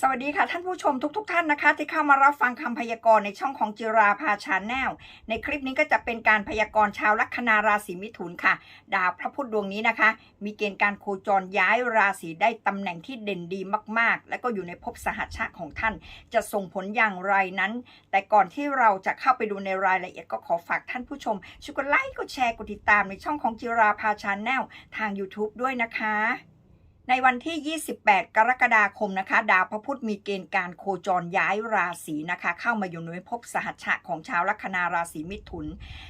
สวัสดีค่ะท่านผู้ชมทุกๆทท่านนะคะ ที่เข้ามารับฟังคำพยากรณ์ในช่องของจิราภาชาแนลในคลิปนี้ก็จะเป็นการพยากรณ์ชาวลัคนาราศีมิถุนค่ะ ดาวพระพุธดวงนี้นะคะ มีเกณฑ์การโคจรย้ายราศีได้ตำแหน่งที่เด่นดีมากๆ และก็อยู่ในภพสหัชชะของท่าน จะส่งผลอย่างไรนั้น แต่ก่อนที่เราจะเข้าไปดูในรายละเอียดก็ขอฝากท่านผู้ชมช่วยกดไลค์กดแชร์กดติดตามในช่องของจิราภาชาแนลทาง YouTube ด้วยนะคะ ในวันที่ 28 กรกฎาคมนะคะ ดาวพระพุธมีเกณฑ์การโคจรย้ายราศีนะคะ เข้ามาอยู่ในภพสหัชชะของชาวลัคนาราศีมิถุน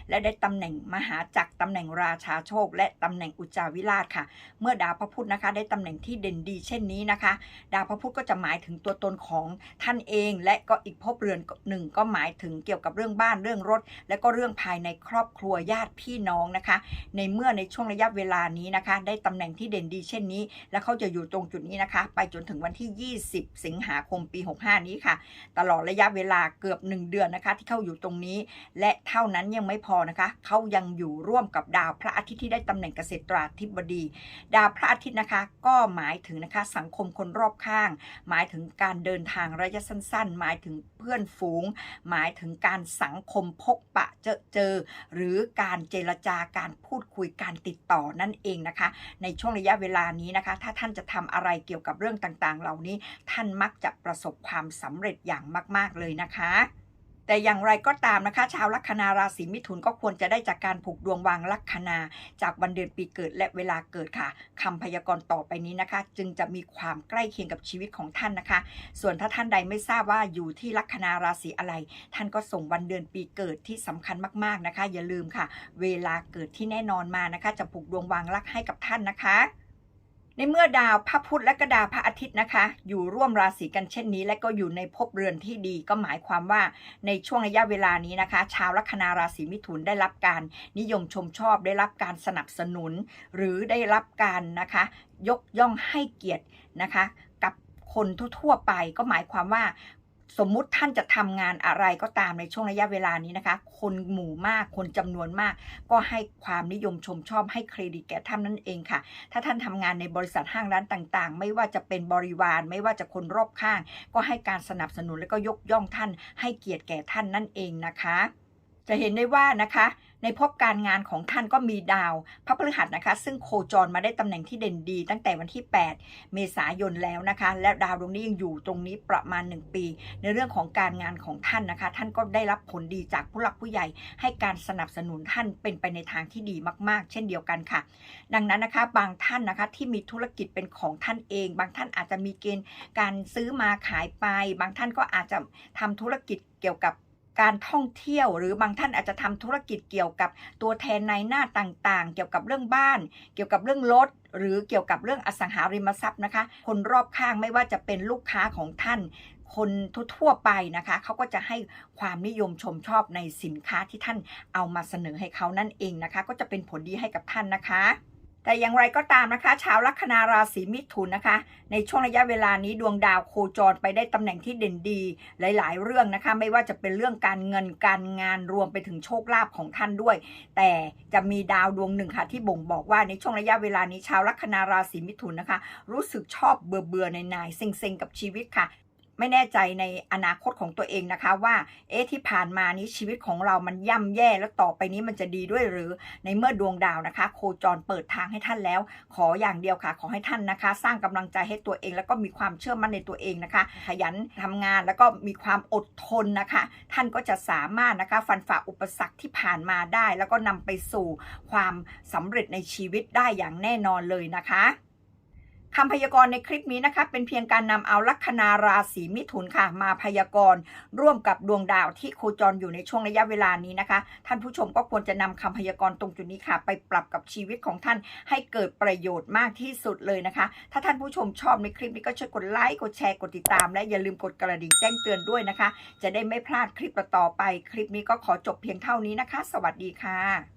และได้ตำแหน่งมหาจักรตำแหน่งราชาโชค และตำแหน่งอุจจาวิราชค่ะ เมื่อดาวพระพุธนะคะ ได้ตำแหน่งที่เด่นดีเช่นนี้นะคะ ดาวพระพุธก็จะหมายถึงตัวตนของท่านเอง และก็อีกภพเรือนหนึ่งก็หมายถึงเกี่ยวกับเรื่องบ้านเรื่องรถ และก็เรื่องภายในครอบครัวญาติพี่น้องนะคะ ในเมื่อในช่วงระยะเวลานี้นะคะ ได้ตำแหน่งที่เด่นดีเช่นนี้แล้วเขาจะอยู่ตรงจุดนี้นะคะ ไปจนถึงวันที่ 20 สิงหาคมปี 65 นี้ค่ะ ตลอดระยะเวลาเกือบ 1 เดือนนะคะ ที่เขาอยู่ตรงนี้ และเท่านั้นยังไม่พอนะคะ เขายังอยู่ร่วมกับดาวพระอาทิตย์ที่ได้ตำแหน่งเกษตราธิบดี ดาวพระอาทิตย์นะคะ ก็หมายถึงนะคะสังคมคนรอบข้าง หมายถึงการเดินทางระยะสั้น ๆ หมายถึงเพื่อนฝูง หมายถึงการสังคมพบปะเจอเจอ หรือการเจรจาการพูดคุยการติดต่อนั่นเองนะคะ ในช่วงระยะเวลานี้นะคะ ถ้าท่านจะทำอะไรเกี่ยวกับเรื่องต่างๆ เหล่านี้ ท่านมักจะประสบความสำเร็จอย่างมาก ๆ เลยนะคะแต่อย่างไรก็ตามนะคะ ชาวลัคนาราศีมิถุนก็ควรจะได้จากการผูกดวงวางลัคนา จากวันเดือนปีเกิดและเวลาเกิดค่ะคำพยากรณ์ต่อไปนี้นะคะ จึงจะมีความใกล้เคียงกับชีวิตของท่านนะคะ ส่วนถ้าท่านใดไม่ทราบว่าอยู่ที่ลัคนาราศีอะไร ท่านก็ส่งวันเดือนปีเกิดที่สำคัญมากๆนะคะ อย่าลืมค่ะ เวลาเกิดที่แน่นอนมานะคะ จะผูกดวงวางลักให้กับท่านนะคะ ในเมื่อดาวพระพุธและก็ดาวพระอาทิตย์นะคะ อยู่ร่วมราศีกันเช่นนี้ และก็อยู่ในภพเรือนที่ดีก็หมายความว่าในช่วงระยะเวลานี้นะคะ ชาวลัคนาราศีมิถุนได้รับการนิยมชมชอบได้รับการสนับสนุน หรือได้รับการนะคะ ยกย่องให้เกียรตินะคะ กับคนทั่วๆไปก็หมายความว่า สมมุติท่านจะทำงานอะไรก็ตามในช่วงระยะเวลานี้นะคะ คนหมู่มาก คนจำนวนมาก ก็ให้ความนิยมชมชอบให้เครดิตแก่ท่านนั่นเองค่ะ ถ้าท่านทำงานในบริษัทห้างร้านต่างๆ ไม่ว่าจะเป็นบริวาร ไม่ว่าจะคนรอบข้าง ก็ให้การสนับสนุนและก็ยกย่องท่าน ให้เกียรติแก่ท่านนั่นเองนะคะ จะเห็นได้ว่านะคะในภพการงานของท่านก็มีดาว พระพฤหัสนะคะ ซึ่งโคจรมาได้ตำแหน่งที่เด่นดี ตั้งแต่วันที่ 8 เมษายนแล้วนะคะ และดาวดวงนี้ยังอยู่ตรงนี้ประมาณ 1 ปี ในเรื่องของการงานของท่านนะคะ ท่านก็ได้รับผลดีจากผู้หลักผู้ใหญ่ ให้การสนับสนุนท่านเป็นไปในทางที่ดีมาก ๆ เช่นเดียวกันค่ะ ดังนั้นนะคะบางท่านนะคะที่มีธุรกิจเป็นของท่านเอง บางท่านอาจจะมีเกณฑ์การซื้อมาขายไป บางท่านก็อาจจะทำธุรกิจเกี่ยวกับ การท่องเที่ยวหรือบางท่านอาจจะทำธุรกิจเกี่ยวกับตัวแทนในหน้าต่างๆ เกี่ยวกับเรื่องบ้าน เกี่ยวกับเรื่องรถหรือเกี่ยวกับเรื่องอสังหาริมทรัพย์นะคะ คนรอบข้างไม่ว่าจะเป็นลูกค้าของท่าน คนทั่วไปนะคะเขาก็จะให้ความนิยมชมชอบในสินค้าที่ท่านเอามาเสนอให้เขานั่นเองนะคะ ก็จะเป็นผลดีให้กับท่านนะคะ แต่อย่างไรก็ตามนะคะชาวลัคนาราศีมิถุนนะคะ ในช่วงระยะเวลานี้ดวงดาวโคจรไปได้ตำแหน่งที่เด่นดี หลาย ๆ เรื่องนะคะ ไม่ว่าจะเป็นเรื่องการเงินการงานรวมไปถึงโชคลาภของท่านด้วย แต่จะมีดาวดวงหนึ่งค่ะ ที่บ่งบอกว่าในช่วงระยะเวลานี้ชาวลัคนาราศีมิถุนนะคะ รู้สึกชอบเบื่อเบื่อในนายๆเซ็งๆกับชีวิตค่ะ ไม่แน่ใจในอนาคตของตัวเองนะคะว่า เอ๊ะที่ผ่านมานี้ชีวิตของเรามันย่ำแย่แล้วต่อไปนี้มันจะดีด้วยหรือในเมื่อดวงดาวนะคะ โคจรเปิดทางให้ท่านแล้ว ขออย่างเดียวค่ะ ขอให้ท่านนะคะ สร้างกำลังใจให้ตัวเอง แล้วก็มีความเชื่อมั่นในตัวเองนะคะ ขยันทำงานแล้วก็มีความอดทนนะคะ ท่านก็จะสามารถนะคะฟันฝ่าอุปสรรคที่ผ่านมาได้ แล้วก็นำไปสู่ความสำเร็จในชีวิตได้อย่างแน่นอนเลยนะคะ คำพยากรณ์ในคลิปนี้นะคะ เป็นเพียงการนำเอาลัคนาราศีมิถุนค่ะ มาพยากรณ์ร่วมกับดวงดาวที่โคจรอยู่ในช่วงระยะเวลานี้นะคะ ท่านผู้ชมก็ควรจะนำคำพยากรณ์ตรงจุดนี้ค่ะ ไปปรับกับชีวิตของท่านให้เกิดประโยชน์มากที่สุดเลยนะคะ ถ้าท่านผู้ชมชอบในคลิปนี้ก็ช่วยกดไลค์กดแชร์กดติดตาม และอย่าลืมกดกระดิ่งแจ้งเตือนด้วยนะคะ จะได้ไม่พลาดคลิปต่อไป คลิปนี้ก็ขอจบเพียงเท่านี้นะคะ สวัสดีค่ะ